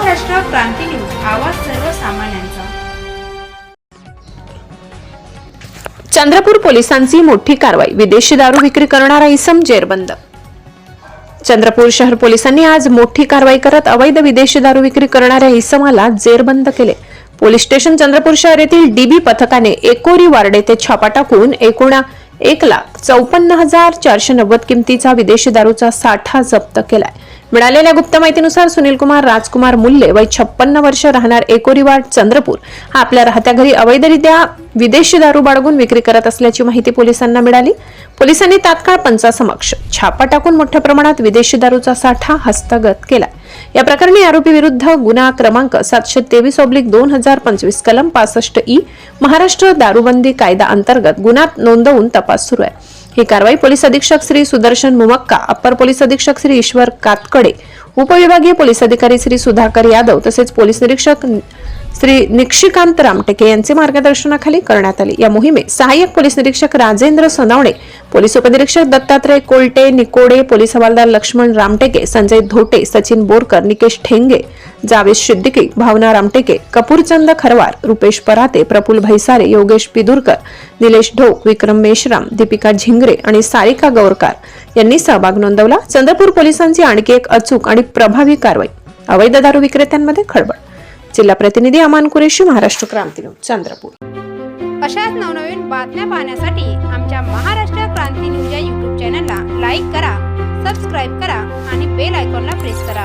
क्रांती news. आवाज सर्वसामान्यांचा. चंद्रपूर पोलिसांची मोठी कारवाई. विदेशी दारू विक्री करणारा इसम जेरबंद. चंद्रपूर शहर पोलिसांनी आज मोठी कारवाई करत अवैध विदेशी दारू विक्री करणाऱ्या इसमाला जेरबंद केले. पोलीस स्टेशन चंद्रपूर शहर येथील डीबी पथकाने एकोरी वार्ड येथे छापा टाकून एकूण एक लाख चौपन्न हजार चारशे नव्वद किमतीचा विदेशी दारूचा साठा जप्त केलाय. मिळालेल्या गुप्त माहितीनुसार सुनील कुमार राजकुमार मुल्ले वय छप्पन्न वर्ष राहणार एकोरीवाड चंद्रपूर. हा आपल्या राहत्या घरी अवैधरित्या विदेशी दारू बाळगून विक्री करत असल्याची माहिती पोलिसांना मिळाली. पोलिसांनी तात्काळ पंचासमक्ष छापा टाकून मोठ्या प्रमाणात विदेशी दारूचा साठा हस्तगत केला. या प्रकरणी आरोपी विरुद्ध गुन्हा क्रमांक सातशे तेवीस ऑब्लिक दोन हजार पंचवीस कलम पासष्ट ई महाराष्ट्र दारूबंदी कायदा अंतर्गत गुन्हा नोंदवून तपास सुरू आहे. ही कारवाई पोलीस अधीक्षक श्री सुदर्शन मुमक्का अप्पर पोलीस अधीक्षक श्री ईश्वर कातकडे उपविभागीय पोलीस अधिकारी श्री सुधाकर यादव तसेच पोलीस निरीक्षक श्री निक्षिकांत रामटेके यांचे मार्गदर्शनाखाली करण्यात आली. या मोहिमेत सहाय्यक पोलीस निरीक्षक राजेंद्र सोनावणे पोलीस उपनिरीक्षक दत्तात्रय कोलटे निकोडे पोलीस हवालदार लक्ष्मण रामटेके संजय धोटे सचिन बोरकर निकेश ठेंगे जावेद शिद्दिकी भावना रामटेके कपूरचंद खरवार रुपेश पराते प्रफुल भैसारे योगेश पिदुरकर निलेश ढोक विक्रम मेश्राम दीपिका झिंगरे आणि सारिका गौरकार यांनी सहभाग नोंदवला. चंद्रपूर पोलिसांची आणखी एक अचूक आणि प्रभावी कारवाई. अवैध दारू विक्रेत्यांमध्ये खळबळ. जिल्हा प्रतिनिधी अमान कुरेशी महाराष्ट्र क्रांती न्यूज चंद्रपूर. अशाच नवनवीन बातम्या पाहण्यासाठी आमच्या महाराष्ट्र क्रांती न्यूज या युट्यूब चॅनलला लाईक करा सबस्क्राईब करा आणि बेल आयकॉनला प्रेस करा.